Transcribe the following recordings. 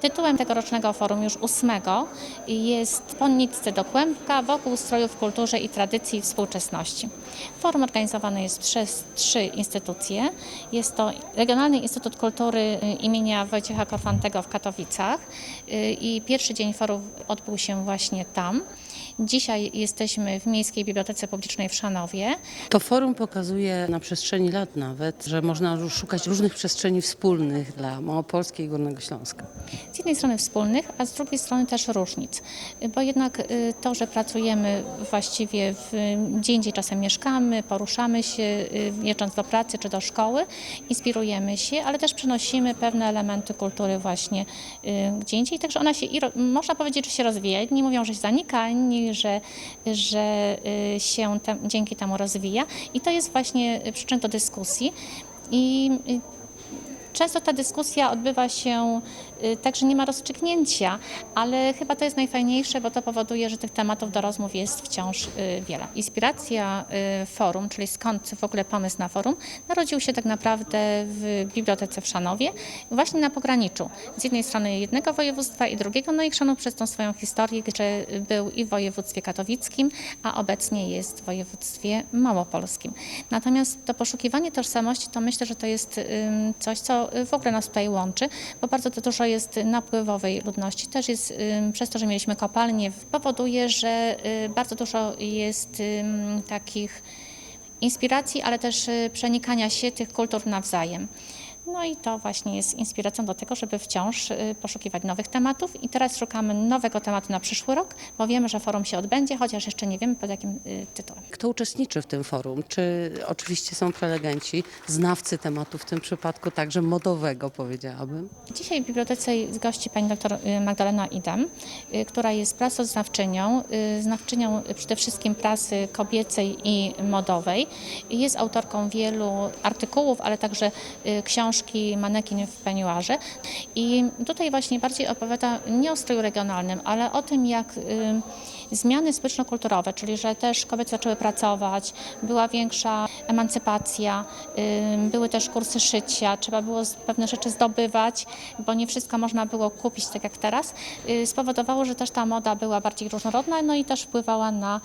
Tytułem tegorocznego forum, już ósmego, jest Po nitce do kłębka wokół strojów w kulturze i tradycji współczesności. Forum organizowane jest przez trzy instytucje. Jest to Regionalny Instytut Kultury y, imienia Wojciecha Korfantego w Katowicach y, i pierwszy dzień forum odbył się właśnie tam. Dzisiaj jesteśmy w Miejskiej Bibliotece Publicznej w Szanowie. To forum pokazuje na przestrzeni lat nawet, że można już szukać różnych przestrzeni wspólnych dla Małopolski i Górnego Śląska. z jednej strony wspólnych, a z drugiej strony też różnic. Bo jednak y, to, że pracujemy właściwie w, gdzie indziej czasem mieszkamy, poruszamy się, y, jeżdżąc do pracy czy do szkoły, inspirujemy się, ale też przenosimy pewne elementy kultury właśnie y, gdzie indziej. Także ona się, można powiedzieć, że się rozwija. Jedni mówią, że się zanika, że, że y, się tem, dzięki temu rozwija. I to jest właśnie przyczyn do dyskusji. I y, Często ta dyskusja odbywa się y, tak, że nie ma rozstrzygnięcia, ale chyba to jest najfajniejsze, bo to powoduje, że tych tematów do rozmów jest wciąż y, wiele. Inspiracja y, forum, czyli skąd w ogóle pomysł na forum, narodził się tak naprawdę w bibliotece w Szanowie, właśnie na pograniczu. Z jednej strony jednego województwa i drugiego, no i Chrzanów przez tą swoją historię, gdzie był i w województwie katowickim, a obecnie jest w województwie małopolskim. Natomiast to poszukiwanie tożsamości, to myślę, że to jest coś, co w ogóle nas tutaj łączy, bo bardzo to dużo jest napływowej ludności. Też jest przez to, że mieliśmy kopalnie, powoduje, że y, bardzo dużo jest takich inspiracji, ale też y, przenikania się tych kultur nawzajem. No i to właśnie jest inspiracją do tego, żeby wciąż y, poszukiwać nowych tematów. I teraz szukamy nowego tematu na przyszły rok, bo wiemy, że forum się odbędzie, chociaż jeszcze nie wiemy pod jakim y, tytułem. Kto uczestniczy w tym forum? Czy oczywiście są prelegenci, znawcy tematu w tym przypadku także modowego powiedziałabym? Dzisiaj w bibliotece gości pani dr Magdalena Idem, y, która jest prasoznawczynią, y, znawczynią przede wszystkim prasy kobiecej i modowej. Jest autorką wielu artykułów, ale także y, książki Manekin w peniuarze. I tutaj właśnie bardziej opowiada nie o stroju regionalnym, ale o tym, jak zmiany społeczno-kulturowe, czyli że też kobiety zaczęły pracować, była większa emancypacja, były też kursy szycia, trzeba było pewne rzeczy zdobywać, bo nie wszystko można było kupić tak jak teraz, y, spowodowało, że też ta moda była bardziej różnorodna, no i też wpływała na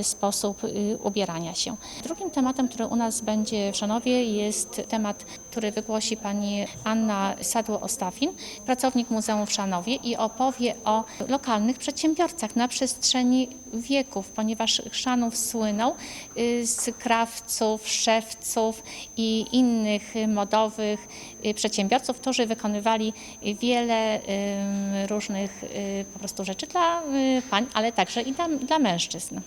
y, sposób y, ubierania się. Drugim tematem, który u nas będzie w Szanowie jest temat, który wygłosi pani Anna Sadło-Ostafin, pracownik Muzeum w Szanowie i opowie o lokalnych przedsiębiorcach na przestrzeni wieków, ponieważ Chrzanów słynął y, z krawców, szewców i innych modowych y, przedsiębiorców, którzy wykonywali wiele różnych y, po prostu rzeczy dla pań, ale także i dla, dla mężczyzn.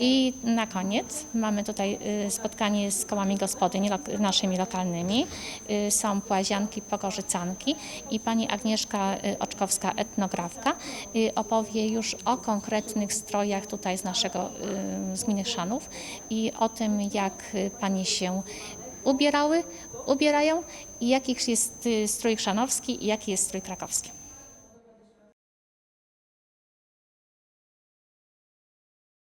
I na koniec mamy tutaj y, spotkanie z kołami gospodyń naszymi lokalnymi. Y, Są płazianki, pogorzycanki i pani Agnieszka y, Oczkowska, etnografka, opowie już o konkretnych strojach tutaj z naszego z gminy Chrzanów i o tym, jak panie się ubierały, ubierają i jaki jest strój chrzanowski i jaki jest strój krakowski.